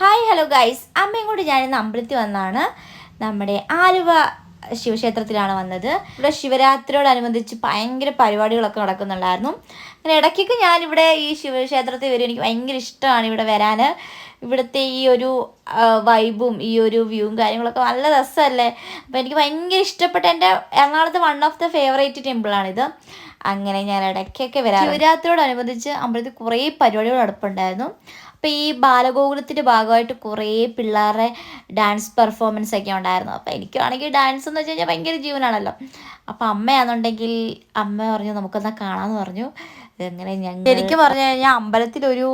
Hi hello guys അമ്മയും കൂടി ഞാനിന്ന് അമ്പലത്തിൽ വന്നാണ്. നമ്മുടെ ആലുവ ശിവക്ഷേത്രത്തിലാണ് വന്നത്. ഇവിടെ ശിവരാത്രിയോടനുബന്ധിച്ച് ഭയങ്കര പരിപാടികളൊക്കെ നടക്കുന്നുണ്ടായിരുന്നു. അങ്ങനെ ഇടയ്ക്കൊക്കെ ഞാനിവിടെ ഈ ശിവക്ഷേത്രത്തിൽ വരും. എനിക്ക് ഭയങ്കര ഇഷ്ടമാണ് ഇവിടെ വരാൻ ഇവിടുത്തെ ഈ ഒരു വൈബും ഈ ഒരു വ്യൂവും കാര്യങ്ങളൊക്കെ നല്ല രസമല്ലേ? അപ്പോൾ എനിക്ക് ഭയങ്കര ഇഷ്ടപ്പെട്ട എന്റെ എറണാകുളത്ത് വൺ ഓഫ് ദ ഫേവറേറ്റ് ടെമ്പിളാണിത് അങ്ങനെ ഞാൻ ഇടയ്ക്കൊക്കെ വരാം ശിവരാത്രിയോടനുബന്ധിച്ച് അമ്പലത്തിൽ കുറേ പരിപാടികൾ നടപ്പുണ്ടായിരുന്നു. അപ്പോൾ ഈ ബാലഗോകുലത്തിന്റെ ഭാഗമായിട്ട് കുറേ പിള്ളേരുടെ ഡാൻസ് പെർഫോമൻസ് ഒക്കെ ഉണ്ടായിരുന്നു. അപ്പോൾ എനിക്കാണെങ്കിൽ ഡാൻസ് എന്ന് വെച്ച് കഴിഞ്ഞാൽ ഭയങ്കര ജീവനാണല്ലോ. അപ്പോൾ അമ്മയാണെന്നുണ്ടെങ്കിൽ അമ്മ പറഞ്ഞു നമുക്കെന്നാൽ കാണാമെന്ന് പറഞ്ഞു. അങ്ങനെ ഞങ്ങൾ ശരിക്കും പറഞ്ഞു കഴിഞ്ഞാൽ അമ്പലത്തിലൊരു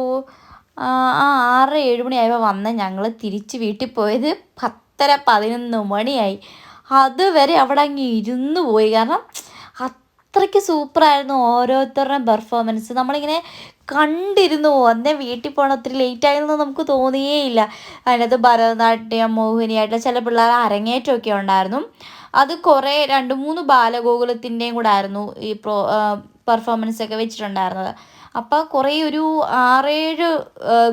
ആ ആറ് ഏഴ് മണിയായപ്പോൾ വന്ന് ഞങ്ങൾ തിരിച്ച് വീട്ടിൽ പോയത് പത്തര പതിനൊന്ന് മണിയായി. അതുവരെ അവിടെ അങ്ങ് ഇരുന്ന് പോയി. കാരണം അത്രയ്ക്ക് സൂപ്പറായിരുന്നു ഓരോരുത്തരുടെയും പെർഫോമൻസ്. നമ്മളിങ്ങനെ കണ്ടിരുന്നു. അന്നേ വീട്ടിൽ പോകണം ഒത്തിരി ലേറ്റ് ആയെന്ന് നമുക്ക് തോന്നിയേയില്ല. അതിനകത്ത് ഭരതനാട്യം മോഹിനിയായിട്ട് ചില പിള്ളേർ അരങ്ങേറ്റമൊക്കെ ഉണ്ടായിരുന്നു. അത് കുറേ രണ്ട് മൂന്ന് ബാലഗോകുലത്തിന്റെയും കൂടെ ആയിരുന്നു ഈ പ്രോ പെർഫോമൻസ് ഒക്കെ വെച്ചിട്ടുണ്ടായിരുന്നത്. അപ്പോൾ കുറേ ഒരു ആറേഴ്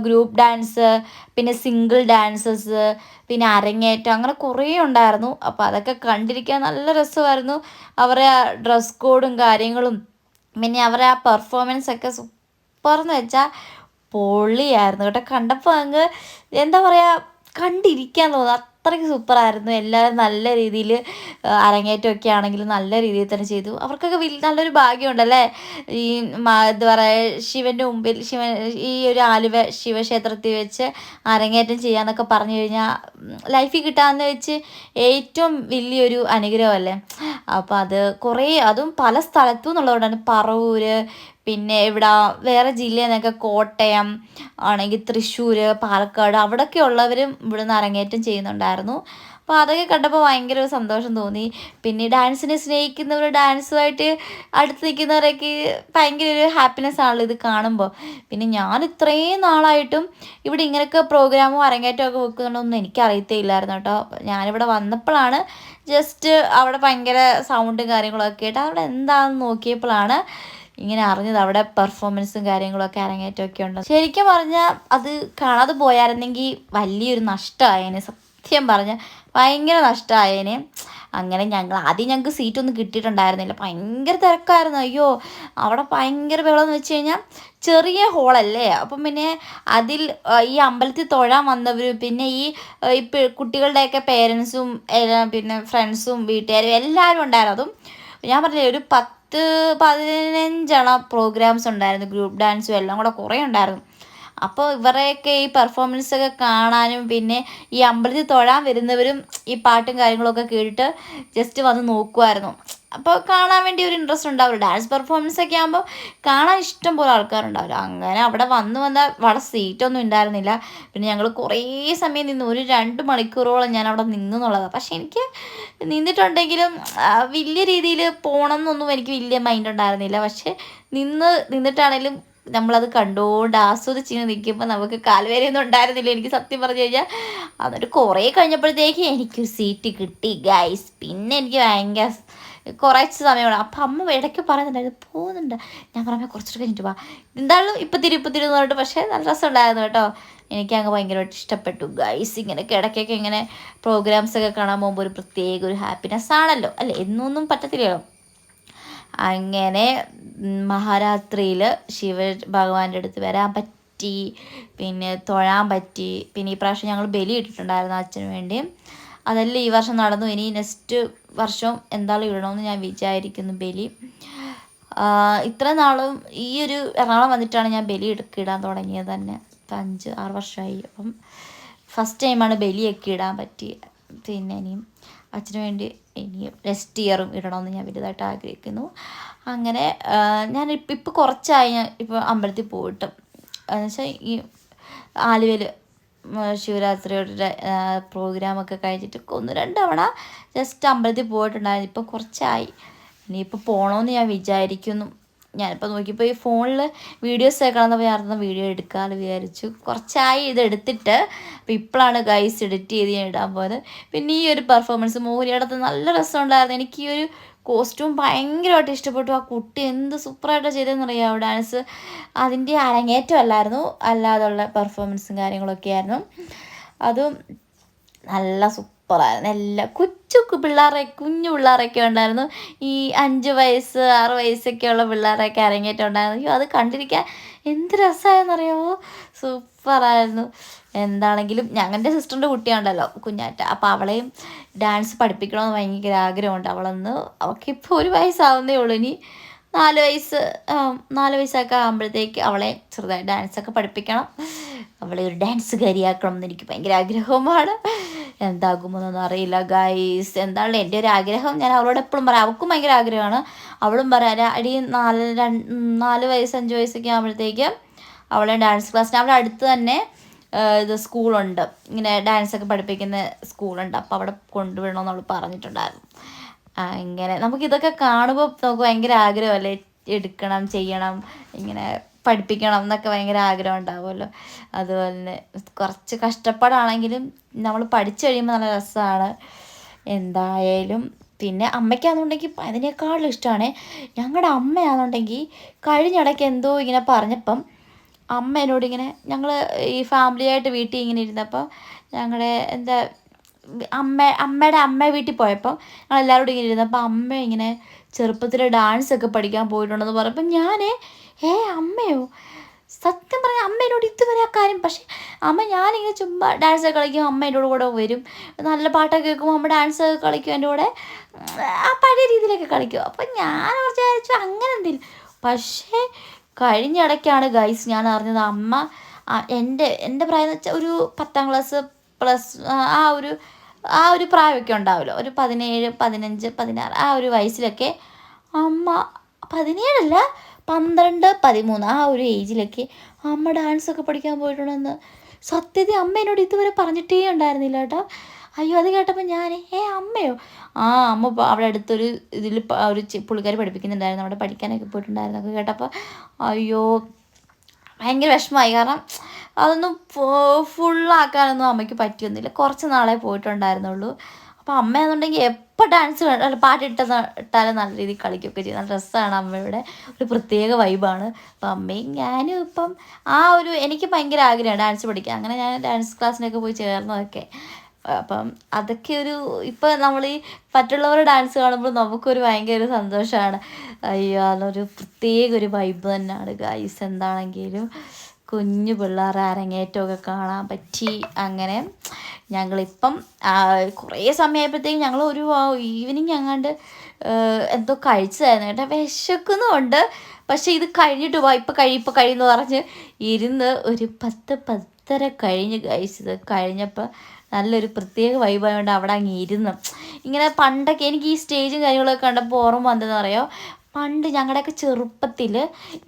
ഗ്രൂപ്പ് ഡാൻസ് പിന്നെ സിംഗിൾ ഡാൻസസ് പിന്നെ അരങ്ങേറ്റം അങ്ങനെ കുറേ ഉണ്ടായിരുന്നു. അപ്പോൾ അതൊക്കെ കണ്ടിരിക്കാൻ നല്ല രസമായിരുന്നു. അവരെ ഡ്രസ് കോഡും കാര്യങ്ങളും പിന്നെ അവരെ ആ പെർഫോമൻസ് ഒക്കെ സൂപ്പർന്ന് വെച്ചാൽ പൊളിയായിരുന്നു കേട്ടോ. കണ്ടപ്പോൾ അങ്ങ് എന്താ പറയുക കണ്ടിരിക്കാൻ തോന്നുന്നു. അത്രയ്ക്ക് സൂപ്പറായിരുന്നു. എല്ലാവരും നല്ല രീതിയിൽ അരങ്ങേറ്റമൊക്കെ ആണെങ്കിലും നല്ല രീതിയിൽ തന്നെ ചെയ്തു. അവർക്കൊക്കെ നല്ലൊരു ഭാഗ്യമുണ്ടല്ലേ? ഈ എന്താ പറയുക ശിവന്റെ മുമ്പിൽ ശിവൻ ഈ ഒരു ആലുവ ശിവക്ഷേത്രത്തിൽ വെച്ച് അരങ്ങേറ്റം ചെയ്യാന്നൊക്കെ പറഞ്ഞു കഴിഞ്ഞാൽ ലൈഫിൽ കിട്ടാമെന്ന് വെച്ച് ഏറ്റവും വലിയൊരു അനുഗ്രഹമല്ലേ? അപ്പോൾ അത് കുറേ അതും പല സ്ഥലത്തു നിന്നുള്ളതുകൊണ്ടാണ് പറവൂർ പിന്നെ ഇവിടെ വേറെ ജില്ലയിൽ നിന്നൊക്കെ കോട്ടയം ആണെങ്കിൽ തൃശ്ശൂർ പാലക്കാട് അവിടെയൊക്കെ ഉള്ളവരും ഇവിടുന്ന് അരങ്ങേറ്റം ചെയ്യുന്നുണ്ടായിരുന്നു. അപ്പോൾ അതൊക്കെ കണ്ടപ്പോൾ ഭയങ്കര ഒരു സന്തോഷം തോന്നി. പിന്നെ ഡാൻസിനെ സ്നേഹിക്കുന്നവർ ഡാൻസുമായിട്ട് അടുത്ത് നിൽക്കുന്നവരൊക്കെ ഭയങ്കര ഒരു ഹാപ്പിനെസ് ആണല്ലോ ഇത് കാണുമ്പോൾ പിന്നെ ഞാൻ ഇത്രയും നാളായിട്ടും ഇവിടെ ഇങ്ങനെയൊക്കെ പ്രോഗ്രാമും അരങ്ങേറ്റവും ഒക്കെ വെക്കുന്നുണ്ടോന്നും എനിക്ക് ഇല്ലായിരുന്നു കേട്ടോ. ഞാനിവിടെ വന്നപ്പോഴാണ് ജസ്റ്റ് അവിടെ ഭയങ്കര സൗണ്ടും കാര്യങ്ങളൊക്കെ ആയിട്ട് അവിടെ എന്താണെന്ന് നോക്കിയപ്പോഴാണ് ഇങ്ങനെ അറിഞ്ഞത് അവിടെ പെർഫോമൻസും കാര്യങ്ങളൊക്കെ അരങ്ങേറ്റമൊക്കെ ഉണ്ട്. ശരിക്കും പറഞ്ഞാൽ അത് കാണാതെ പോയായിരുന്നെങ്കിൽ വലിയൊരു നഷ്ടമായേനെ. സത്യം പറഞ്ഞാൽ ഭയങ്കര നഷ്ടമായേനെ. അങ്ങനെ ഞങ്ങൾ ആദ്യം ഞങ്ങൾക്ക് സീറ്റൊന്നും കിട്ടിയിട്ടുണ്ടായിരുന്നില്ല. ഭയങ്കര തിരക്കായിരുന്നു. അയ്യോ അവിടെ ഭയങ്കര ബഹളമെന്ന് വെച്ച് കഴിഞ്ഞാൽ ചെറിയ ഹോളല്ലേ അപ്പം പിന്നെ അതിൽ ഈ അമ്പലത്തിൽ തൊഴാൻ വന്നവരും പിന്നെ ഈ കുട്ടികളുടെയൊക്കെ പേരൻസും പിന്നെ ഫ്രണ്ട്സും വീട്ടുകാരും എല്ലാവരും ഉണ്ടായിരുന്നു. അതും ഞാൻ പറഞ്ഞില്ലേ ഒരു പത്ത് പത്ത് പതിനഞ്ചോളം പ്രോഗ്രാംസ് ഉണ്ടായിരുന്നു. ഗ്രൂപ്പ് ഡാൻസും എല്ലാം കൂടെ കുറേ ഉണ്ടായിരുന്നു. അപ്പോൾ ഇവരെയൊക്കെ ഈ പെർഫോമൻസ് ഒക്കെ കാണാനും പിന്നെ ഈ അമ്പലത്തിൽ തൊഴാൻ വരുന്നവരും ഈ പാട്ടും കാര്യങ്ങളൊക്കെ കേട്ടിട്ട് ജസ്റ്റ് വന്ന് നോക്കുമായിരുന്നു അപ്പോൾ കാണാൻ വേണ്ടി ഒരു ഇൻട്രസ്റ്റ് ഉണ്ടാവില്ല ഡാൻസ് പെർഫോമൻസ് ഒക്കെ ആകുമ്പോൾ കാണാൻ ഇഷ്ടം പോലെ ആൾക്കാരുണ്ടാവില്ല അങ്ങനെ അവിടെ വന്നു വന്നാൽ വളരെ സീറ്റൊന്നും ഉണ്ടായിരുന്നില്ല. പിന്നെ ഞങ്ങൾ കുറേ സമയം നിന്ന്. ഒരു രണ്ട് മണിക്കൂറോളം ഞാൻ അവിടെ നിന്നു എന്നുള്ളത് പക്ഷേ എനിക്ക് നിന്നിട്ടുണ്ടെങ്കിലും വലിയ രീതിയിൽ പോകണം എന്നൊന്നും എനിക്ക് വലിയ മൈൻഡ് ഉണ്ടായിരുന്നില്ല. പക്ഷെ നിന്ന് നിന്നിട്ടാണെങ്കിലും നമ്മളത് കണ്ടുകൊണ്ട് ആസ്വദിച്ചിങ്ങനെ നിൽക്കുമ്പോൾ നമുക്ക് കാൽവേരയൊന്നും ഉണ്ടായിരുന്നില്ല. എനിക്ക് സത്യം പറഞ്ഞു കഴിഞ്ഞാൽ അതൊരു കുറേ കഴിഞ്ഞപ്പോഴത്തേക്ക് എനിക്കൊരു സീറ്റ് കിട്ടി ഗൈസ് പിന്നെ എനിക്ക് ഭയങ്കര കുറച്ച് സമയമാണ്. അപ്പം അമ്മ ഇടയ്ക്ക് പറയുന്നുണ്ടായിരുന്നു പോകുന്നുണ്ട് ഞാൻ പറയാൻ കുറച്ചിട്ട് കഴിഞ്ഞിട്ട് പോവാം എന്തായാലും ഇപ്പം തിരി ഇപ്പം തിരി പറഞ്ഞിട്ട് പക്ഷേ നല്ല രസമുണ്ടായിരുന്നു കേട്ടോ. എനിക്ക് അങ്ങ് ഭയങ്കരമായിട്ട് ഇഷ്ടപ്പെട്ടു ഗൈസ് ഇങ്ങനെ ഇടയ്ക്കൊക്കെ ഇങ്ങനെ പ്രോഗ്രാംസ് ഒക്കെ കാണാൻ പോകുമ്പോൾ ഒരു പ്രത്യേക ഒരു ഹാപ്പിനെസ് ആണല്ലോ. അല്ലേ? എന്നൊന്നും പറ്റത്തില്ലല്ലോ. അങ്ങനെ മഹാരാത്രിയിൽ ശിവ ഭഗവാന്റെ അടുത്ത് വരാൻ പറ്റി പിന്നെ തൊഴാൻ പറ്റി. പിന്നെ ഈ പ്രാവശ്യം ഞങ്ങൾ ബലി ഇട്ടിട്ടുണ്ടായിരുന്നു അച്ഛന് വേണ്ടി. അതെല്ലാം ഈ വർഷം നടന്നു. ഇനി നെക്സ്റ്റ് വർഷം എന്തായാലും ഇടണമെന്ന് ഞാൻ വിചാരിക്കുന്നു ബലി. ഇത്ര നാളും ഈ ഒരു എറണാകുളം വന്നിട്ടാണ് ഞാൻ ബലി ഇടാൻ തുടങ്ങിയത് തന്നെ. ഇപ്പം അഞ്ച് ആറ് വർഷമായി അപ്പം ഫസ്റ്റ് ടൈമാണ് ബലിയൊക്കെ ഇടാൻ പറ്റി പിന്നെ ഇനിയും അച്ഛന് വേണ്ടി ഇനിയും നെക്സ്റ്റ് ഇയറും ഇടണമെന്ന് ഞാൻ വലുതായിട്ട് ആഗ്രഹിക്കുന്നു. അങ്ങനെ ഞാൻ ഇപ്പം ഇപ്പോൾ കുറച്ചായി ഞാൻ ഇപ്പോൾ അമ്പലത്തിൽ പോയിട്ട്. എന്നുവെച്ചാൽ ഈ ആലുവയിൽ ശിവരാത്രിയുടെ പ്രോഗ്രാമൊക്കെ കഴിഞ്ഞിട്ട് ഒന്ന് രണ്ട് തവണ ജസ്റ്റ് അമ്പലത്തിൽ പോയിട്ടുണ്ടായിരുന്നു. ഇപ്പം കുറച്ചായി. ഇനിയിപ്പോൾ പോകണമെന്ന് ഞാൻ വിചാരിക്കുന്നു. ഞാനിപ്പോൾ നോക്കിയപ്പോൾ ഈ ഫോണിൽ വീഡിയോസ് കേൾക്കണമെന്ന് ഞാൻ വീഡിയോ എടുക്കാമെന്ന് വിചാരിച്ചു. കുറച്ചായി ഇത് എടുത്തിട്ട് അപ്പോൾ ഇപ്പോഴാണ് ഗൈസ് എഡിറ്റ് ചെയ്ത് ഞാൻ ഇടാൻ പോയത്. പിന്നെ ഈ ഒരു പെർഫോമൻസ് മോഹിനിയടത്ത് നല്ല രസമുണ്ടായിരുന്നു. എനിക്ക് ഈ ഒരു കോസ്റ്റ്യൂം ഭയങ്കരമായിട്ട് ഇഷ്ടപ്പെട്ടു. ആ കുട്ടി എന്ത് സൂപ്പറായിട്ട് ചെയ്തതെന്നറിയാമോ ഡാൻസ് അതിന്റെ അരങ്ങേറ്റം അല്ലായിരുന്നു. അല്ലാതുള്ള പെർഫോമൻസും കാര്യങ്ങളൊക്കെ ആയിരുന്നു. അതും നല്ല സൂപ്പറായിരുന്നു എല്ലാ കൊച്ചു പിള്ളേരെ കുഞ്ഞു പിള്ളേരൊക്കെ ഉണ്ടായിരുന്നു. ഈ അഞ്ച് വയസ്സ് ആറ് വയസ്സൊക്കെ ഉള്ള പിള്ളേരൊക്കെ അരങ്ങേറ്റുണ്ടായിരുന്നു അയ്യോ അത് കണ്ടിരിക്കാൻ എന്ത് രസമായെന്നറിയാമോ സൂപ്പറായിരുന്നു. എന്താണെങ്കിലും ഞങ്ങളുടെ സിസ്റ്ററിന്റെ കുട്ടിയുണ്ടല്ലോ കുഞ്ഞാറ്റ. അപ്പോൾ അവളെയും ഡാൻസ് പഠിപ്പിക്കണമെന്ന് ഭയങ്കര ആഗ്രഹമുണ്ട്. അവളൊന്ന് അവൾക്കിപ്പോൾ ഒരു വയസ്സാവുന്നേ ഉള്ളൂ. ഇനി നാല് വയസ്സ് നാല് വയസ്സൊക്കെ ആകുമ്പോഴത്തേക്ക് അവളെ ചെറുതായി ഡാൻസൊക്കെ പഠിപ്പിക്കണം. അവളെ ഒരു ഡാൻസ് ഡാൻസുകാരിയാക്കണം എന്ന് എനിക്ക് ഭയങ്കര ആഗ്രഹവുമാണ്. എന്താകുമെന്നൊന്നും അറിയില്ല ഗൈസ് എന്താണ് എന്റെ ഒരു ആഗ്രഹം? ഞാൻ അവളോട് എപ്പോഴും പറയാം അവൾക്കും ഭയങ്കര ആഗ്രഹമാണ്. അവളും പറയാം അടി നാല് നാല് വയസ്സ് അഞ്ച് വയസ്സൊക്കെ ആകുമ്പോഴത്തേക്ക് അവളെ ഡാൻസ് ക്ലാസ്സിന് അവിടെ അടുത്ത് തന്നെ ഇത് സ്കൂളുണ്ട്. ഇങ്ങനെ ഡാൻസ് ഒക്കെ പഠിപ്പിക്കുന്ന സ്കൂളുണ്ട്. അപ്പോൾ അവിടെ കൊണ്ടുവിടണമെന്ന് അവൾ പറഞ്ഞിട്ടുണ്ടായിരുന്നു. ഇങ്ങനെ. നമുക്കിതൊക്കെ കാണുമ്പോൾ നമുക്ക് ഭയങ്കര ആഗ്രഹമല്ലേ എടുക്കണം ചെയ്യണം. ഇങ്ങനെ പഠിപ്പിക്കണം എന്നൊക്കെ ഭയങ്കര ആഗ്രഹം ഉണ്ടാവുമല്ലോ. അതുപോലെ തന്നെ കുറച്ച് കഷ്ടപ്പാടാണെങ്കിലും നമ്മൾ പഠിച്ചു കഴിയുമ്പോൾ നല്ല രസമാണ്. എന്തായാലും പിന്നെ അമ്മയ്ക്കാണെന്നുണ്ടെങ്കിൽ അതിനേക്കാളും ഇഷ്ടമാണ്. ഞങ്ങളുടെ അമ്മയാണെന്നുണ്ടെങ്കിൽ കഴിഞ്ഞിടയ്ക്ക് എന്തോ ഇങ്ങനെ പറഞ്ഞപ്പം അമ്മ എന്നോട് ഇങ്ങനെ ഞങ്ങൾ ഈ ഫാമിലിയായിട്ട് വീട്ടിൽ ഇങ്ങനെ ഇരുന്നപ്പോൾ ഞങ്ങളുടെ എന്താ അമ്മ അമ്മയുടെ അമ്മ വീട്ടിൽ പോയപ്പോൾ ഞങ്ങൾ എല്ലാവരും ഇങ്ങനെ ഇരുന്നപ്പോൾ അമ്മ ഇങ്ങനെ ചെറുപ്പത്തിൽ ഡാൻസ് ഒക്കെ പഠിക്കാൻ പോയിട്ടുണ്ടെന്ന് പറഞ്ഞപ്പോൾ ഞാൻ ഏ അമ്മയോ? സത്യം പറഞ്ഞാൽ അമ്മേനോട് ഇതുവരെ ആ കാര്യം പക്ഷേ അമ്മ ഞാനിങ്ങനെ ചുമ്മാ ഡാൻസ് ഒക്കെ കളിക്കും അമ്മ എന്റെ കൂടെ വരും. നല്ല പാട്ടൊക്കെ കേൾക്കുമ്പോൾ അമ്മ ഡാൻസ് ഒക്കെ കളിക്കും എന്റെ കൂടെ. ആ പഴയ രീതിയിലൊക്കെ കളിക്കും. അപ്പം ഞാൻ വിചാരിച്ചു അങ്ങനെ എന്തെങ്കിലും. പക്ഷേ കഴിഞ്ഞിടയ്ക്കാണ് ഗൈസ് ഞാൻ അറിഞ്ഞത് അമ്മ എന്റെ എന്റെ പ്രായം എന്ന് വെച്ചാൽ ഒരു പത്താം ക്ലാസ് പ്ലസ് ആ ഒരു ആ ഒരു പ്രായമൊക്കെ ഉണ്ടാവുമല്ലോ ഒരു പതിനേഴ് പതിനഞ്ച് പതിനാറ് ആ ഒരു വയസ്സിലൊക്കെ അമ്മ പതിനേഴല്ല പന്ത്രണ്ട് പതിമൂന്ന് ആ ഒരു ഏജിലൊക്കെ അമ്മ ഡാൻസൊക്കെ പഠിക്കാൻ പോയിട്ടുണ്ടെന്ന്. സത്യത്തിൽ അമ്മ എന്നോട് ഇതുവരെ പറഞ്ഞിട്ടേ ഉണ്ടായിരുന്നില്ല കേട്ടോ. അയ്യോ അത് കേട്ടപ്പോൾ ഞാൻ ഏ അമ്മയോ? ആ അമ്മ അവിടെ അടുത്തൊരു ഇതിൽ ഒരു പുള്ളിക്കാരി പഠിപ്പിക്കുന്നുണ്ടായിരുന്നു. അവിടെ പഠിക്കാനൊക്കെ പോയിട്ടുണ്ടായിരുന്നു ഒക്കെ കേട്ടപ്പോൾ അയ്യോ ഭയങ്കര വിഷമമായി. കാരണം അതൊന്നും ഫുള്ളാക്കാനൊന്നും അമ്മയ്ക്ക് പറ്റിയൊന്നുമില്ല. കുറച്ച് നാളെ പോയിട്ടുണ്ടായിരുന്നുള്ളൂ. അപ്പോൾ എന്നുണ്ടെങ്കിൽ എപ്പോൾ ഡാൻസ് പാട്ടിട്ടാലും നല്ല രീതിയിൽ കളിക്കുകയൊക്കെ ചെയ്യും. നല്ല രസമാണ് അമ്മയുടെ ഒരു പ്രത്യേക വൈബാണ് അപ്പം അമ്മയും ഞാനും ഇപ്പം ആ ഒരു എനിക്ക് ഭയങ്കര ആഗ്രഹമാണ് ഡാൻസ് പഠിക്കാൻ. അങ്ങനെ ഞാൻ ഡാൻസ് ക്ലാസ്സിനൊക്കെ പോയി ചേർന്നതൊക്കെ. അപ്പം അതൊക്കെ ഒരു ഇപ്പം നമ്മൾ ഈ മറ്റുള്ളവരുടെ ഡാൻസ് കാണുമ്പോൾ നമുക്കൊരു ഭയങ്കര സന്തോഷമാണ്. അയ്യോ അതൊരു പ്രത്യേക ഒരു വൈബ് തന്നെയാണ് ഗൈസ് എന്താണെങ്കിലും കുഞ്ഞു പിള്ളേരെ അരങ്ങേറ്റമൊക്കെ കാണാൻ പറ്റി. അങ്ങനെ ഞങ്ങളിപ്പം കുറേ സമയമായപ്പോഴത്തേക്കും ഞങ്ങൾ ഒരു ഈവനിങ് അങ്ങാണ്ട് എന്തോ കഴിച്ചതായിരുന്നു കേട്ടോ. വിശക്കുന്നുമുണ്ട്. പക്ഷേ ഇത് കഴിഞ്ഞിട്ട് പോവാം ഇപ്പം കഴി ഇപ്പം കഴിയുമെന്ന് പറഞ്ഞ് ഇരുന്ന് ഒരു പത്ത് പത്തര കഴിഞ്ഞ് കഴിച്ചത്. കഴിഞ്ഞപ്പോൾ നല്ലൊരു പ്രത്യേക വൈബായതുകൊണ്ട് അവിടെ അങ്ങ് ഇരുന്നു. ഇങ്ങനെ പണ്ടൊക്കെ എനിക്ക് ഈ സ്റ്റേജും കാര്യങ്ങളൊക്കെ കണ്ടപ്പോൾ ഓർമ്മ വന്നതെന്ന് അറിയോ പണ്ട് ഞങ്ങളുടെയൊക്കെ ചെറുപ്പത്തിൽ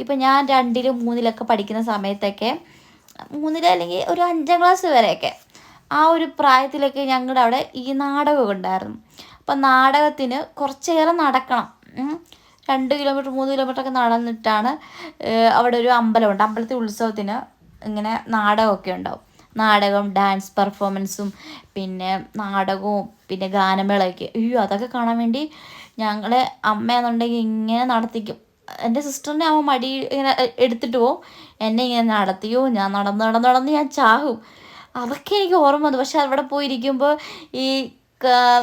ഇപ്പം ഞാൻ രണ്ടിലും മൂന്നിലൊക്കെ പഠിക്കുന്ന സമയത്തൊക്കെ മൂന്നിൽ അല്ലെങ്കിൽ ഒരു അഞ്ചാം ക്ലാസ് വരെയൊക്കെ ആ ഒരു പ്രായത്തിലൊക്കെ ഞങ്ങളുടെ അവിടെ ഈ നാടകം ഉണ്ടായിരുന്നു അപ്പം നാടകത്തിന് കുറച്ചേറെ നടക്കണം. രണ്ട് കിലോമീറ്റർ മൂന്ന് കിലോമീറ്റർ ഒക്കെ നടന്നിട്ടാണ് അവിടെ ഒരു അമ്പലമുണ്ട്. അമ്പലത്തിൽ ഉത്സവത്തിന് ഇങ്ങനെ നാടകമൊക്കെ ഉണ്ടാവും. നാടകം ഡാൻസ് പെർഫോമൻസും പിന്നെ നാടകവും പിന്നെ ഗാനമേളയൊക്കെ. അയ്യോ അതൊക്കെ കാണാൻ വേണ്ടി ഞങ്ങളെ അമ്മയാണെന്നുണ്ടെങ്കിൽ ഇങ്ങനെ നടത്തിക്കും. എന്റെ സിസ്റ്ററിനെ അവൻ മടി ഇങ്ങനെ എടുത്തിട്ട് പോവും. എന്നെ ഇങ്ങനെ നടത്തിയോ ഞാൻ നടന്ന് നടന്ന് നടന്ന് ഞാൻ ചാകും അതൊക്കെ എനിക്ക് ഓർമ്മ വന്നു. പക്ഷെ അവിടെ പോയിരിക്കുമ്പോൾ ഈ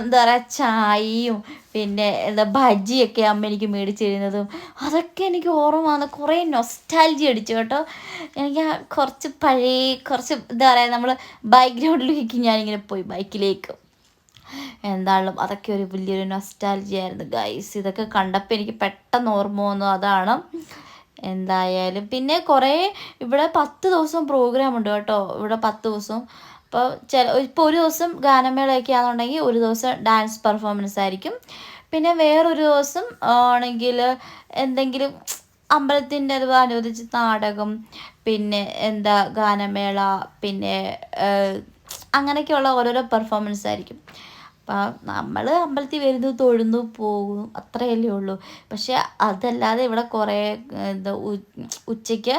എന്താ പറയുക ചായയും പിന്നെ എന്താ ബജിയൊക്കെ അമ്മ എനിക്ക് മേടിച്ച് തരുന്നതും അതൊക്കെ എനിക്ക് ഓർമ്മ വന്നു. കുറേ നൊസ്റ്റാലജി അടിച്ചു കേട്ടോ. എനിക്ക് കുറച്ച് പഴയ കുറച്ച് എന്താ പറയുക നമ്മൾ ബാക്ക്ഗ്രൗണ്ടിലേക്ക് ഞാനിങ്ങനെ പോയി ബൈക്കിലേക്ക് എന്തായാലും അതൊക്കെ ഒരു വലിയൊരു നൊസ്റ്റാലജി ആയിരുന്നു ഗൈസ് ഇതൊക്കെ കണ്ടപ്പോൾ എനിക്ക് പെട്ടെന്ന് ഓർമ്മ വന്നു അതാണ്. എന്തായാലും പിന്നെ കുറേ ഇവിടെ പത്ത് ദിവസം പ്രോഗ്രാം ഉണ്ട് കേട്ടോ ഇവിടെ പത്ത് ദിവസം. അപ്പോൾ ചില ഇപ്പോൾ ഒരു ദിവസം ഗാനമേളയൊക്കെ ആണെന്നുണ്ടെങ്കിൽ ഒരു ദിവസം ഡാൻസ് പെർഫോമൻസ് ആയിരിക്കും. പിന്നെ വേറൊരു ദിവസം ആണെങ്കിൽ എന്തെങ്കിലും അമ്പലത്തിന്റെ അത് അനുവദിച്ച് നാടകം പിന്നെ എന്താ ഗാനമേള പിന്നെ അങ്ങനെയൊക്കെയുള്ള ഓരോരോ പെർഫോമൻസ് ആയിരിക്കും. നമ്മൾ അമ്പലത്തിൽ വരുന്നു തൊഴുന്നു പോകുന്നു അത്രയല്ലേ ഉള്ളൂ. പക്ഷെ അതല്ലാതെ ഇവിടെ കുറേ എന്താ ഉച്ചയ്ക്ക്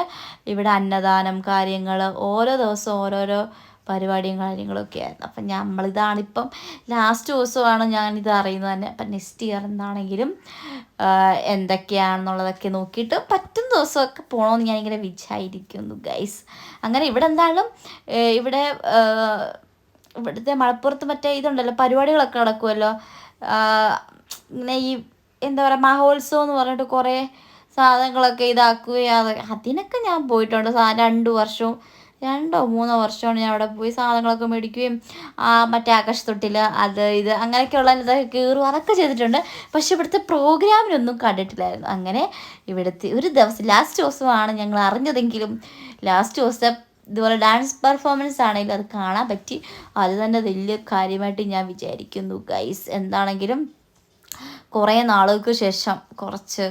ഇവിടെ അന്നദാനം കാര്യങ്ങൾ ഓരോ ദിവസവും ഓരോരോ പരിപാടിയും കാര്യങ്ങളൊക്കെ ആയിരുന്നു. അപ്പം നമ്മളിതാണിപ്പം ലാസ്റ്റ് ദിവസമാണ് ഞാനിത് അറിയുന്നത് തന്നെ. അപ്പം നെക്സ്റ്റ് ഇയർ എന്താണെങ്കിലും എന്തൊക്കെയാണെന്നുള്ളതൊക്കെ നോക്കിയിട്ട് പറ്റുന്ന ദിവസമൊക്കെ പോകണമെന്ന് ഞാനിങ്ങനെ വിചാരിക്കുന്നു ഗൈസ് അങ്ങനെ ഇവിടെ എന്തായാലും ഇവിടെ ഇവിടുത്തെ മലപ്പുറത്ത് മറ്റേ ഇതുണ്ടല്ലോ പരിപാടികളൊക്കെ നടക്കുമല്ലോ ഇങ്ങനെ ഈ എന്താ പറയുക മഹോത്സവം എന്ന് പറഞ്ഞിട്ട് കുറേ സാധനങ്ങളൊക്കെ ഇതാക്കുകയും അതിനൊക്കെ ഞാൻ പോയിട്ടുണ്ട്. രണ്ട് വർഷവും രണ്ടോ മൂന്നോ വർഷമാണ് ഞാൻ അവിടെ പോയി സാധനങ്ങളൊക്കെ മേടിക്കുകയും മറ്റേ ആകാശത്തൊട്ടിൽ അത് ഇത് അങ്ങനെയൊക്കെയുള്ള ഇതൊക്കെ കയറും അതൊക്കെ ചെയ്തിട്ടുണ്ട്. പക്ഷേ ഇവിടുത്തെ പ്രോഗ്രാമിനൊന്നും കണ്ടിട്ടില്ലായിരുന്നു. അങ്ങനെ ഇവിടുത്തെ ഒരു ദിവസം ലാസ്റ്റ് ദിവസമാണ് ഞങ്ങൾ അറിഞ്ഞതെങ്കിലും ലാസ്റ്റ് ദിവസം ഇതുപോലെ ഡാൻസ് പെർഫോമൻസ് ആണെങ്കിലും അത് കാണാൻ പറ്റി. അത് തന്നെ വലിയ കാര്യമായിട്ട് ഞാൻ വിചാരിക്കുന്നു ഗൈസ് എന്താണെങ്കിലും കുറേ നാളുകൾക്ക് ശേഷം കുറച്ച്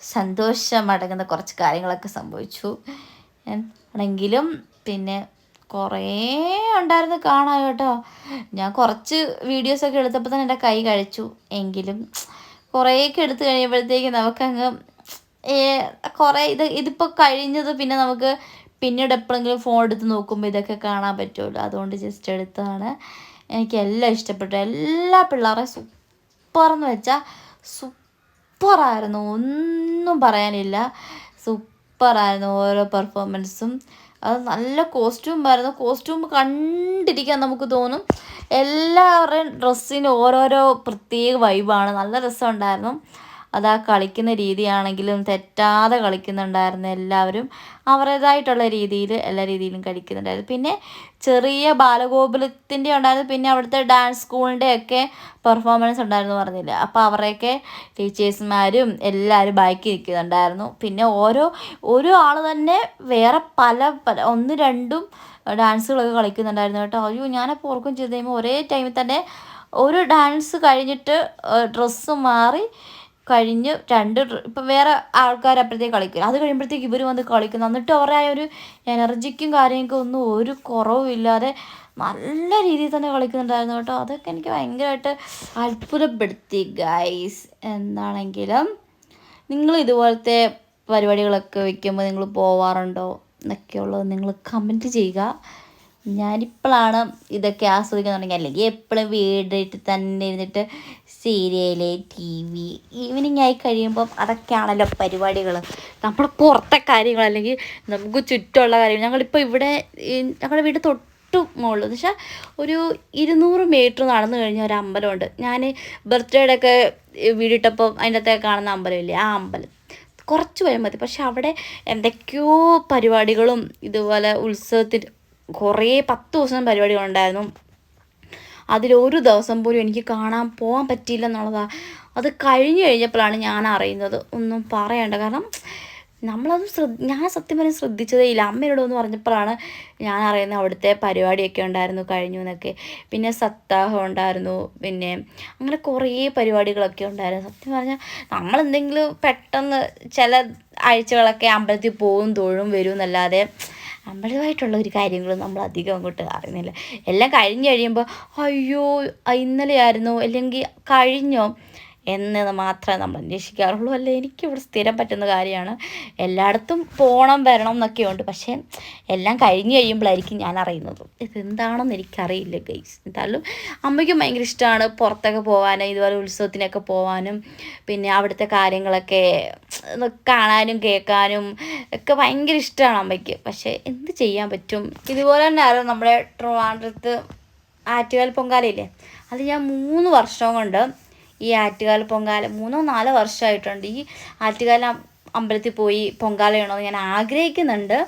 സന്തോഷം സന്തോഷമടങ്ങുന്ന കുറച്ച് കാര്യങ്ങളൊക്കെ സംഭവിച്ചു. ആണെങ്കിലും പിന്നെ കുറേ ഉണ്ടായിരുന്നു കാണാൻ കേട്ടോ. ഞാൻ കുറച്ച് വീഡിയോസൊക്കെ എടുത്തപ്പോൾ തന്നെ എന്റെ കൈ കഴിച്ചു. എങ്കിലും കുറേയൊക്കെ എടുത്തു കഴിയുമ്പോഴത്തേക്ക് നമുക്കങ്ങ് കുറേ ഇത് ഇതിപ്പോൾ കഴിഞ്ഞത് പിന്നെ നമുക്ക് പിന്നീട് എപ്പോഴെങ്കിലും ഫോൺ എടുത്ത് നോക്കുമ്പോൾ ഇതൊക്കെ കാണാൻ പറ്റുമല്ലോ അതുകൊണ്ട് ജസ്റ്റ് എടുത്തതാണ്. എനിക്ക് എല്ലാം ഇഷ്ടപ്പെട്ടു. എല്ലാ പിള്ളേരെ സൂപ്പറെന്ന് വെച്ചാൽ സൂപ്പറായിരുന്നു ഒന്നും പറയാനില്ല. സൂപ്പറായിരുന്നു ഓരോ പെർഫോമൻസും അത് നല്ല കോസ്റ്റ്യൂം ആയിരുന്നു. കോസ്റ്റ്യൂം കണ്ടിരിക്കാൻ നമുക്ക് തോന്നും. എല്ലാവരുടെയും ഡ്രസ്സിന് ഓരോരോ പ്രത്യേക വൈബാണ് നല്ല രസമുണ്ടായിരുന്നു. അത് ആ കളിക്കുന്ന രീതിയാണെങ്കിലും തെറ്റാതെ കളിക്കുന്നുണ്ടായിരുന്നു എല്ലാവരും അവരുടേതായിട്ടുള്ള രീതിയിൽ എല്ലാ രീതിയിലും കളിക്കുന്നുണ്ടായിരുന്നു. പിന്നെ ചെറിയ ബാലഗോകുലത്തിന്റെ ഉണ്ടായിരുന്നു. പിന്നെ അവിടുത്തെ ഡാൻസ് സ്കൂളിന്റെ ഒക്കെ പെർഫോമൻസ് ഉണ്ടായിരുന്നു പറഞ്ഞില്ല. അപ്പോൾ അവരെയൊക്കെ ടീച്ചേഴ്സ്മാരും എല്ലാവരും ബാക്കി നിൽക്കുന്നുണ്ടായിരുന്നു പിന്നെ ഓരോ ഓരോ ആൾ തന്നെ വേറെ പല പല ഒന്ന് രണ്ടും ഡാൻസുകളൊക്കെ കളിക്കുന്നുണ്ടായിരുന്നു കേട്ടോ. അയ്യോ ഞാനപ്പോൾ ഓർക്കും ചെയ്ത്. കഴിയുമ്പോൾ ഒരേ ടൈമിൽ തന്നെ ഒരു ഡാൻസ് കഴിഞ്ഞിട്ട് ഡ്രസ്സ് മാറി കഴിഞ്ഞ് രണ്ട് ഇപ്പം വേറെ ആൾക്കാർ അപ്പോഴത്തേക്ക് കളിക്കും. അത് കഴിയുമ്പോഴത്തേക്ക് ഇവർ വന്ന് കളിക്കുന്നു. എന്നിട്ട് അവരുടെ ആ ഒരു എനർജിക്കും കാര്യങ്ങൾക്കും ഒന്നും ഒരു കുറവുമില്ലാതെ നല്ല രീതിയിൽ തന്നെ കളിക്കുന്നുണ്ടായിരുന്നു കേട്ടോ. അതൊക്കെ എനിക്ക് ഭയങ്കരമായിട്ട് അത്ഭുതപ്പെടുത്തി ഗൈസ് എന്താണെങ്കിലും നിങ്ങൾ ഇതുപോലത്തെ പരിപാടികളൊക്കെ വയ്ക്കുമ്പോൾ നിങ്ങൾ പോവാറുണ്ടോ എന്നൊക്കെയുള്ളത് നിങ്ങൾ കമന്റ് ചെയ്യുക. ഞാനിപ്പോഴാണ് ഇതൊക്കെ ആസ്വദിക്കുന്നുണ്ടെങ്കിൽ അല്ലെങ്കിൽ എപ്പോഴും വീടിട്ട് തന്നെ ഇരുന്നിട്ട് സീരിയൽ ടി വി ഈവനിങ് ആയി കഴിയുമ്പം അതൊക്കെയാണല്ലോ പരിപാടികൾ നമ്മുടെ പുറത്തെ കാര്യങ്ങൾ അല്ലെങ്കിൽ നമുക്ക് ചുറ്റുമുള്ള കാര്യങ്ങൾ ഞങ്ങളിപ്പോൾ ഇവിടെ ഞങ്ങളുടെ വീട് തൊട്ട് മുകളിൽ എന്ന് വെച്ചാൽ ഒരു ഇരുന്നൂറ് മീറ്റർ നടന്നു കഴിഞ്ഞാൽ ഒരു അമ്പലമുണ്ട്. ഞാൻ ബർത്ത്ഡേയുടെ ഒക്കെ വീടിട്ടപ്പോൾ അതിന്റെ അകത്തൊക്കെ കാണുന്ന അമ്പലമില്ലേ? ആ അമ്പലം. കുറച്ച് പോയാൽ മതി. പക്ഷെ അവിടെ എന്തൊക്കെയോ പരിപാടികളും ഇതുപോലെ ഉത്സവത്തിൽ കുറേ പത്ത് ദിവസം പരിപാടികളുണ്ടായിരുന്നു. അതിലൊരു ദിവസം പോലും എനിക്ക് കാണാൻ പോകാൻ പറ്റിയില്ല എന്നുള്ളതാണ് അത് കഴിഞ്ഞു കഴിഞ്ഞപ്പോഴാണ് ഞാൻ അറിയുന്നത്. ഒന്നും പറയണ്ട. കാരണം നമ്മളത് ശ്രദ്ധ ഞാൻ സത്യം പറഞ്ഞ് ശ്രദ്ധിച്ചതേ ഇല്ല. അമ്മയോട് ഒന്ന് പറഞ്ഞപ്പോഴാണ് ഞാൻ അറിയുന്നത് അവിടുത്തെ പരിപാടിയൊക്കെ ഉണ്ടായിരുന്നു കഴിഞ്ഞു എന്നൊക്കെ. പിന്നെ സത്താഹം ഉണ്ടായിരുന്നു. പിന്നെ അങ്ങനെ കുറേ പരിപാടികളൊക്കെ ഉണ്ടായിരുന്നു. സത്യം പറഞ്ഞാൽ നമ്മളെന്തെങ്കിലും പെട്ടെന്ന് ചില ആഴ്ചകളൊക്കെ അമ്പലത്തിൽ പോകും തോഴും വരും എന്നല്ലാതെ നമ്മളായിട്ടുള്ള ഒരു കാര്യങ്ങളും നമ്മൾ അധികം അങ്ങോട്ട് അറിയുന്നില്ല. എല്ലാം കഴിഞ്ഞ് കഴിയുമ്പോൾ അയ്യോ ഇന്നലെ ആയിരുന്നു അല്ലെങ്കിൽ കഴിഞ്ഞോ? എന്നത് മാത്രമേ നമ്മൾ അന്വേഷിക്കാറുള്ളൂ. അല്ല? എനിക്കിവിടെ സ്ഥിരം പറ്റുന്ന കാര്യമാണ് എല്ലായിടത്തും പോകണം വരണം എന്നൊക്കെയുണ്ട്. പക്ഷേ എല്ലാം കഴിഞ്ഞ് കഴിയുമ്പോഴായിരിക്കും ഞാൻ അറിയുന്നത്. ഇതെന്താണെന്ന് എനിക്കറിയില്ല ഗൈസ് എന്തായാലും അമ്മയ്ക്കും ഭയങ്കര ഇഷ്ടമാണ് പുറത്തൊക്കെ പോകാനും ഇതുപോലെ ഉത്സവത്തിനൊക്കെ പോകാനും പിന്നെ അവിടുത്തെ കാര്യങ്ങളൊക്കെ കാണാനും കേൾക്കാനും ഒക്കെ ഭയങ്കര ഇഷ്ടമാണ് അമ്മയ്ക്ക്. പക്ഷേ എന്ത് ചെയ്യാൻ പറ്റും? ഇതുപോലെ തന്നെ ആരോ നമ്മുടെ ട്രിവാൻഡ്രത്ത് ആറ്റുകാൽ പൊങ്കാലയില്ലേ? അത് ഞാൻ മൂന്ന് വർഷം കൊണ്ട് ഈ ആറ്റുകാൽ പൊങ്കാല മൂന്നോ നാലോ വർഷമായിട്ടുണ്ട്. ഈ ആറ്റുകാല അമ്പലത്തിൽ പോയി പൊങ്കാല ചെയ്യണമെന്ന് ഞാൻ ആഗ്രഹിക്കുന്നുണ്ട്.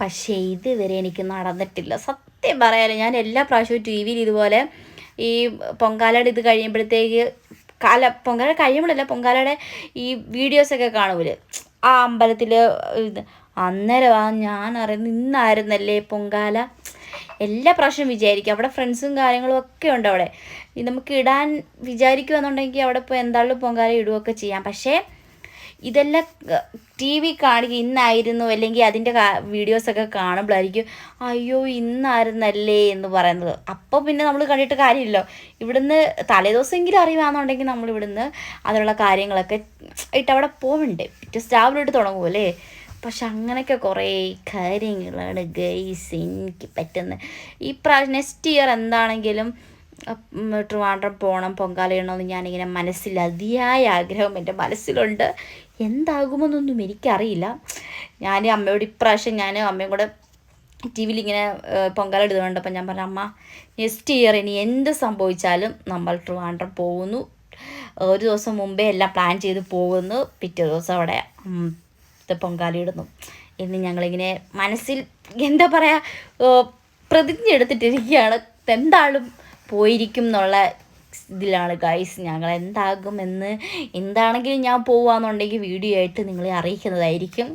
പക്ഷേ ഇതുവരെ എനിക്ക് നടന്നിട്ടില്ല. സത്യം പറയാലോ ഞാൻ എല്ലാ പ്രാവശ്യവും ടി വിയിൽ ഇതുപോലെ ഈ പൊങ്കാലയുടെ ഇത് കഴിയുമ്പോഴത്തേക്ക് കാല പൊങ്കാല കഴിയുമ്പോഴല്ല പൊങ്കാലയുടെ ഈ വീഡിയോസൊക്കെ കാണൂലേ? ആ അമ്പലത്തിൽ അന്നേരം ആ ഞാൻ അറിയുന്നത് ഇന്നായിരുന്നല്ലേ പൊങ്കാല? എല്ലാ പ്രാവശ്യവും വിചാരിക്കും. അവിടെ ഫ്രണ്ട്സും കാര്യങ്ങളും ഒക്കെ ഉണ്ട് അവിടെ. നമുക്ക് ഇടാൻ വിചാരിക്കുകയെന്നുണ്ടെങ്കിൽ അവിടെ പോയി എന്തായാലും പൊങ്കാല ഇടുകയൊക്കെ ചെയ്യാം. പക്ഷേ ഇതെല്ലാം ടി വി കാണുക ഇന്നായിരുന്നു അല്ലെങ്കിൽ അതിന്റെ വീഡിയോസൊക്കെ കാണുമ്പോഴായിരിക്കും. അയ്യോ ഇന്നായിരുന്നല്ലേ എന്ന് പറയുന്നത്. അപ്പോൾ പിന്നെ നമ്മൾ കണ്ടിട്ട് കാര്യമില്ലല്ലോ. ഇവിടുന്ന് തലേദിവസമെങ്കിലും അറിയുകയാണെന്നുണ്ടെങ്കിൽ നമ്മൾ ഇവിടുന്ന് അതിനുള്ള കാര്യങ്ങളൊക്കെ ഇട്ട് അവിടെ പോകണ്ടേ പിറ്റേ രാവിലെ ഇട്ട് തുടങ്ങുമല്ലേ പക്ഷെ അങ്ങനെയൊക്കെ കുറേ കാര്യങ്ങളാണ് ഗൈസ് എനിക്ക് പറ്റുന്നത്. ഈ പ്രാവശ്യം നെക്സ്റ്റ് ഇയർ എന്താണെങ്കിലും ട്രിവാൻഡ്രം പോകണം പൊങ്കാലയിടണമെന്ന് ഞാനിങ്ങനെ മനസ്സിൽ അതിയായ ആഗ്രഹം എന്റെ മനസ്സിലുണ്ട്. എന്താകുമെന്നൊന്നും എനിക്കറിയില്ല. ഞാൻ അമ്മയോട് ഇപ്രാവശ്യം ഞാൻ അമ്മയും കൂടെ ടി വിയിൽ ഇങ്ങനെ പൊങ്കാല ഇടുന്നുണ്ട്. അപ്പം ഞാൻ പറഞ്ഞു അമ്മ നെക്സ്റ്റ് ഇയർ ഇനി എന്ത് സംഭവിച്ചാലും നമ്മൾ ട്രിവാൻഡ്രം പോകുന്നു. ഒരു ദിവസം മുമ്പേ എല്ലാം പ്ലാൻ ചെയ്ത് പോകുന്നു. പിറ്റേ ദിവസം അവിടെ ഇത് പൊങ്കാല ഇടുന്നു എന്ന് ഞങ്ങളിങ്ങനെ മനസ്സിൽ എന്താ പറയുക പ്രതിജ്ഞ എടുത്തിട്ടിരിക്കുകയാണ് എന്താളും പോയിരിക്കും എന്നുള്ള ഇതിലാണ് ഗൈസ് ഞങ്ങൾ എന്താകുമെന്ന് എന്താണെങ്കിലും ഞാൻ പോവാന്നുണ്ടെങ്കിൽ വീഡിയോ ആയിട്ട് നിങ്ങളെ അറിയിക്കുന്നതായിരിക്കും.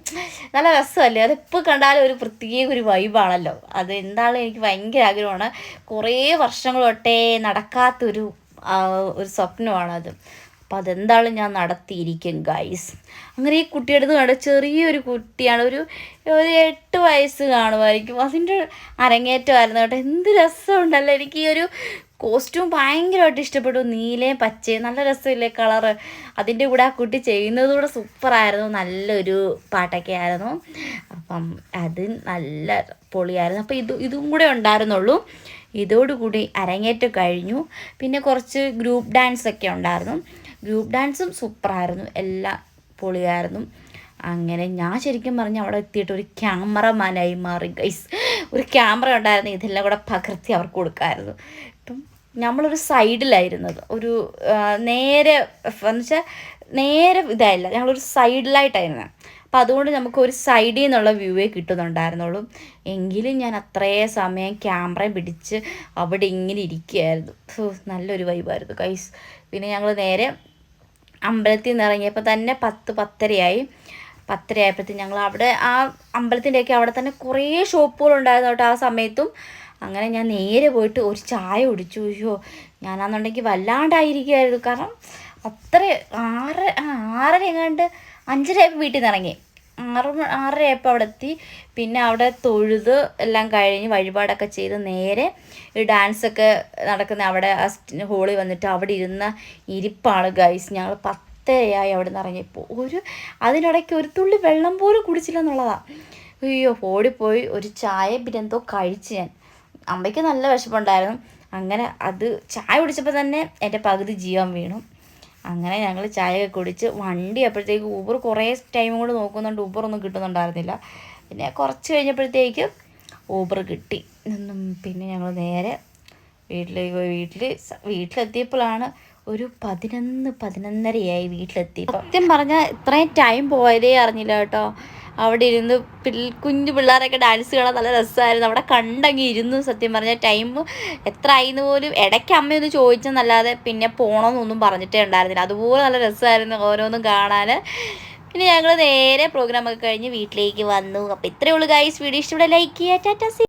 നല്ല രസമല്ലേ? അതിപ്പോൾ കണ്ടാലും ഒരു പ്രത്യേക ഒരു വൈബാണല്ലോ അത് എന്താണ് എനിക്ക് ഭയങ്കര ആഗ്രഹമാണ്. കുറേ വർഷങ്ങൾ തൊട്ടേ നടക്കാത്തൊരു ഒരു സ്വപ്നമാണത്. അപ്പോൾ അതെന്തായാലും ഞാൻ നടത്തിയിരിക്കും ഗൈസ് അങ്ങനെ ഈ കുട്ടിയുടെ അടുത്ത് കണ്ട ചെറിയൊരു കുട്ടിയാണ്. ഒരു ഒരു എട്ട് വയസ്സ് കാണുമായിരിക്കും. അതിന്റെ അരങ്ങേറ്റമായിരുന്നു കേട്ടോ. എന്ത് രസമുണ്ടല്ലോ. എനിക്ക് ഈ ഒരു കോസ്റ്റ്യൂം ഭയങ്കരമായിട്ട് ഇഷ്ടപ്പെട്ടു. നീലയും പച്ചയും. നല്ല രസമില്ലേ കളറ് അതിന്റെ കൂടെ ആ കുട്ടി ചെയ്യുന്നത് കൂടെ സൂപ്പറായിരുന്നു നല്ലൊരു പാട്ടൊക്കെ ആയിരുന്നു. അപ്പം അത് നല്ല പൊളിയായിരുന്നു. അപ്പോൾ ഇത് ഇതും കൂടെ ഉണ്ടായിരുന്നുള്ളൂ. ഇതോടുകൂടി അരങ്ങേറ്റം കഴിഞ്ഞു. പിന്നെ കുറച്ച് ഗ്രൂപ്പ് ഡാൻസ് ഒക്കെ ഉണ്ടായിരുന്നു. ഗ്രൂപ്പ് ഡാൻസും സൂപ്പറായിരുന്നു. എല്ലാം പൊളിയായിരുന്നു. അങ്ങനെ ഞാൻ ശരിക്കും പറഞ്ഞു അവിടെ എത്തിയിട്ട് ഒരു ക്യാമറമാനായി മാറി ഗൈസ് ഒരു ക്യാമറ ഉണ്ടായിരുന്നു. ഇതെല്ലാം കൂടെ പകർത്തി അവർക്ക് കൊടുക്കാമായിരുന്നു ഇപ്പം നമ്മളൊരു സൈഡിലായിരുന്നത്. ഒരു നേരെ എന്ന് വെച്ചാൽ നേരെ ഇതായില്ല. ഞങ്ങളൊരു സൈഡിലായിട്ടായിരുന്നു. അപ്പം അതുകൊണ്ട് നമുക്ക് ഒരു സൈഡിൽ നിന്നുള്ള വ്യൂവേ കിട്ടുന്നുണ്ടായിരുന്നുള്ളൂ. എങ്കിലും ഞാൻ അത്രേ സമയം ക്യാമറ പിടിച്ച് അവിടെ ഇങ്ങനെ ഇരിക്കുകയായിരുന്നു. നല്ലൊരു വൈബായിരുന്നു കൈസ് പിന്നെ ഞങ്ങൾ നേരെ അമ്പലത്തിൽ നിന്ന് ഇറങ്ങിയപ്പോൾ തന്നെ പത്ത് പത്തരയായി. പത്തരയായപ്പോഴത്തേക്കും ഞങ്ങൾ അവിടെ ആ അമ്പലത്തിന്റെയൊക്കെ അവിടെ തന്നെ കുറേ ഷോപ്പുകളുണ്ടായിരുന്നു കേട്ടോ ആ സമയത്തും. അങ്ങനെ ഞാൻ നേരെ പോയിട്ട് ഒരു ചായ കുടിച്ചു. അയ്യോ ഞാനാണെന്നുണ്ടെങ്കിൽ വല്ലാണ്ടായിരിക്കുമായിരുന്നു കാരണം അത്ര ആറ് ആറര എങ്ങാണ്ട് അഞ്ചരയായപ്പോൾ വീട്ടിൽ നിന്ന് ഇറങ്ങി. ആറ് ആറരയായപ്പോൾ അവിടെ എത്തി പിന്നെ അവിടെ തൊഴുത് എല്ലാം കഴിഞ്ഞ് വഴിപാടൊക്കെ ചെയ്ത് നേരെ ഈ ഡാൻസൊക്കെ നടക്കുന്ന അവിടെ ഹോളിൽ വന്നിട്ട് അവിടെ ഇരുന്ന ഇരിപ്പാണ് ഗൈസ് ഞങ്ങൾ പത്തരയായി അവിടെ നിന്ന് ഇറങ്ങിയപ്പോൾ ഒരു അതിനിടയ്ക്ക് ഒരു തുള്ളി വെള്ളം പോലും കുടിച്ചില്ല എന്നുള്ളതാണ് അയ്യോ ഓടിപ്പോയി ഒരു ചായ പിന്നെ എന്തോ കഴിച്ച് ഞാൻ. അമ്മയ്ക്ക് നല്ല വിശപ്പുണ്ടായിരുന്നു. അങ്ങനെ അത് ചായ കുടിച്ചപ്പോൾ തന്നെ എന്റെ പകുതി ജീവൻ വീണു. അങ്ങനെ ഞങ്ങൾ ചായയൊക്കെ കുടിച്ച് വണ്ടി അപ്പോഴത്തേക്ക് ഊബർ കുറേ ടൈം കൊണ്ട് നോക്കുന്നുണ്ട്. ഊബറൊന്നും കിട്ടുന്നുണ്ടായിരുന്നില്ല. പിന്നെ കുറച്ച് കഴിഞ്ഞപ്പോഴത്തേക്ക് ഊബർ കിട്ടി. പിന്നെ ഞങ്ങൾ നേരെ വീട്ടിലേക്ക് പോയി വീട്ടിൽ വീട്ടിലെത്തിയപ്പോഴാണ് ഒരു പതിനൊന്ന് പതിനൊന്നരയായി വീട്ടിലെത്തി. സത്യം പറഞ്ഞാൽ ഇത്രയും ടൈം പോയതേ അറിഞ്ഞില്ല കേട്ടോ. അവിടെ ഇരുന്ന് പിൽ കുഞ്ഞു പിള്ളേരൊക്കെ ഡാൻസ് കാണാൻ നല്ല രസമായിരുന്നു. അവിടെ കണ്ടങ്ങി ഇരുന്നു സത്യം പറഞ്ഞാൽ ടൈം എത്ര ആയിന്ന് പോലും ഇടയ്ക്ക് അമ്മയൊന്ന് ചോദിച്ചെന്നല്ലാതെ പിന്നെ പോകണമെന്നൊന്നും പറഞ്ഞിട്ടേ ഉണ്ടായിരുന്നില്ല. അതുപോലെ നല്ല രസമായിരുന്നു ഓരോന്നും കാണാൻ പിന്നെ ഞങ്ങൾ നേരെ പ്രോഗ്രാമൊക്കെ കഴിഞ്ഞ് വീട്ടിലേക്ക് വന്നു. അപ്പോൾ ഇത്രയേ ഉള്ളൂ ഗൈസ് വീഡിയോ ഇഷ്ടപ്പെടെ ലൈക്ക് ചെയ്യുക. ടാറ്റാ